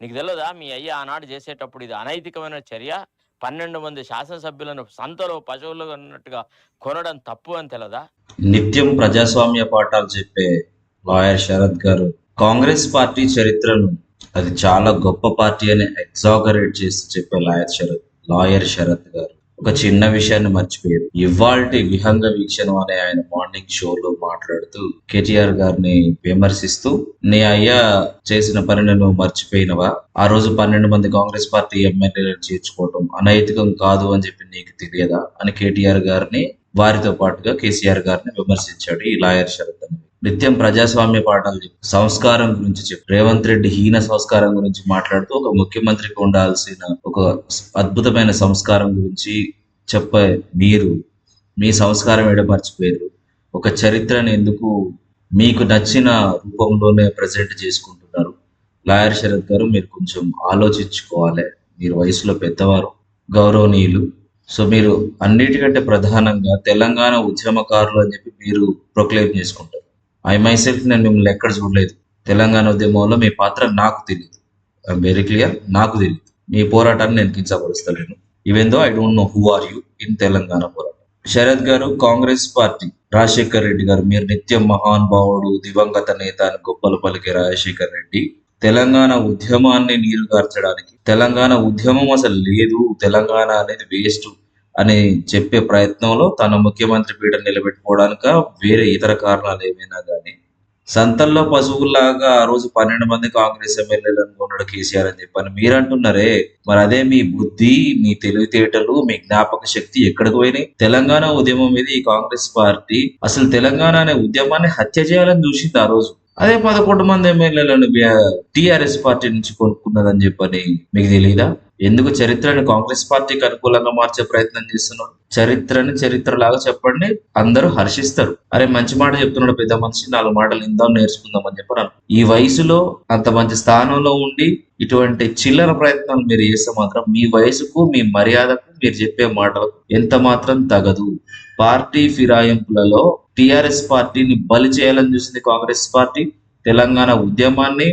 నీకు తెలియదా మీ అయ్య ఆనాడు చేసేటప్పుడు ఇది అనైతికమైన చర్య. పన్నెండు మంది శాసనసభ్యులను సంతలో పశువులు ఉన్నట్టుగా కొనడం తప్పు అని తెలదా? నిత్యం ప్రజాస్వామ్య పాఠాలు చెప్పే లాయర్ శరత్ గారు కాంగ్రెస్ పార్టీ చరిత్రను అది చాలా గొప్ప పార్టీ అని ఎగ్జాగరేట్ చేసి చెప్పే లాయర్ శరత్ లాయర్ శరత్ గారు. ఒక చిన్న విషయాన్ని మర్చిపోయారు. ఇవాల్టి విహంగ వీక్షణం అనే ఆయన మార్నింగ్ షోలో మాట్లాడుతూ కేటీఆర్ గారిని విమర్శిస్తూ నీ అయ్యా చేసిన పనిని నువ్వు మర్చిపోయినవా? ఆ రోజు పన్నెండు మంది కాంగ్రెస్ పార్టీ ఎమ్మెల్యేలను చేర్చుకోవటం అనైతికం కాదు అని చెప్పి నీకు తెలియదా? అని కేటీఆర్ గారిని వారితో పాటుగా కేసీఆర్ గారిని విమర్శించాడు ఈ లాయర్ శరత్ అని. నిత్యం ప్రజాస్వామ్య పాఠాలు చెప్పు సంస్కారం గురించి చెప్పు రేవంత్ రెడ్డి హీన సంస్కారం గురించి మాట్లాడుతూ ఒక ముఖ్యమంత్రికి ఉండాల్సిన ఒక అద్భుతమైన సంస్కారం గురించి చెప్పే మీరు మీ సంస్కారం ఎడమర్చిపోయారు. ఒక చరిత్రను ఎందుకు మీకు నచ్చిన రూపంలోనే ప్రజెంట్ చేసుకుంటున్నారు? లాయర్ శరత్ గారు మీరు కొంచెం ఆలోచించుకోవాలి. మీరు వయసులో పెద్దవారు గౌరవనీయులు. సో మీరు అన్నిటికంటే ప్రధానంగా తెలంగాణ ఉద్యమకారులు అని చెప్పి మీరు ప్రొక్లెయిమ్ చేసుకుంటారు. ఐ మై సెల్ఫ్ నేను మిమ్మల్ని ఎక్కడ చూడలేదు. తెలంగాణ ఉద్యమంలో మీ పాత్ర నాకు తెలియదు వెరీ క్లియర్ నాకు తెలియదు మీ పోరాటాన్ని నేను కించపరుస్తలేను. ఇవేందో I don't know who are you in Telangana పోరాటం. శరద్ గారు కాంగ్రెస్ పార్టీ. రాజశేఖర్ రెడ్డి గారు మీరు నిత్యం మహానుభావుడు దివంగత నేత అని గొప్పలు పలికే రాజశేఖర్ రెడ్డి. తెలంగాణ ఉద్యమాన్ని నీరుగార్చడానికి తెలంగాణ ఉద్యమం అసలు లేదు. తెలంగాణ అనేది వేస్ట్ అని చెప్పే ప్రయత్నంలో తన ముఖ్యమంత్రి పీఠ నిలబెట్టుకోవడానిక వేరే ఇతర కారణాలు ఏమైనా కానీ సంతల్లో పశువుల్లాగా ఆ రోజు పన్నెండు మంది కాంగ్రెస్ ఎమ్మెల్యేలు అనుకున్నాడు కేసీఆర్ అని చెప్పని మీరు అంటున్నారే మరి అదే మీ బుద్ధి మీ తెలివితేటలు మీ జ్ఞాపక శక్తి ఎక్కడికి పోయినాయి? తెలంగాణ ఉద్యమం మీద ఈ కాంగ్రెస్ పార్టీ అసలు తెలంగాణ అనే ఉద్యమాన్ని హత్య చేయాలని చూసింది ఆ రోజు. అదే పదకొండు మంది ఎమ్మెల్యేలను టిఆర్ఎస్ పార్టీ నుంచి కొనుక్కున్నదని చెప్పని మీకు తెలియదా ఎందుకు చరిత్రని కాంగ్రెస్ పార్టీకి అనుకూలంగా మార్చే ప్రయత్నం చేస్తున్నారు చరిత్రని చరిత్రలాగా చెప్పండి అందరూ హర్షిస్తారు. అరే మంచి మాట చెప్తున్నాడు పెద్ద మనిషి నాలుగు మాటలు ఇందాం నేర్చుకుందాం అని చెప్పారు ఈ వయసులో అంత మంచి స్థానంలో ఉండి ఇటువంటి చిల్లర ప్రయత్నాలు మీరు చేస్తే మాత్రం మీ వయసుకు మీ మర్యాదకు మీరు చెప్పే మాటలకు ఎంత మాత్రం తగదు. పార్టీ ఫిరాయింపులలో టిఆర్ఎస్ పార్టీని బలి చేయాలని చూసింది కాంగ్రెస్ పార్టీ తెలంగాణ ఉద్యమాన్ని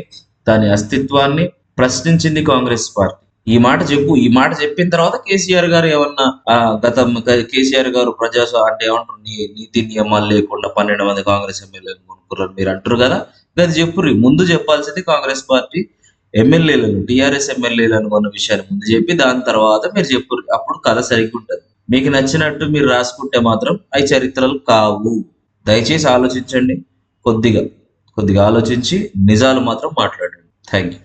దాని అస్తిత్వాన్ని ప్రశ్నించింది కాంగ్రెస్ పార్టీ. ఈ మాట చెప్పు ఈ మాట చెప్పిన తర్వాత కేసీఆర్ గారు ఏమన్నా ఆ, కేసీఆర్ గారు ప్రజాస్వా అంటే ఏమంటారు నీ నీతి నియమాలు లేకుండా పన్నెండు మంది కాంగ్రెస్ ఎమ్మెల్యేలు కొనుక్కున్నారు మీరు అంటారు కదా అది చెప్పుర్రి. ముందు చెప్పాల్సింది కాంగ్రెస్ పార్టీ ఎమ్మెల్యేలను టిఆర్ఎస్ ఎమ్మెల్యేలను కొన్న విషయాన్ని ముందు చెప్పి దాని తర్వాత మీరు చెప్పుర్రి. అప్పుడు కథ సరిగ్గా ఉంటుంది మీకు నచ్చినట్టు మీరు రాసుకుంటే మాత్రం అవి చరిత్రలు కావు. దయచేసి ఆలోచించండి. కొద్దిగా కొద్దిగా ఆలోచించి నిజాలు మాత్రం మాట్లాడండి. Thank you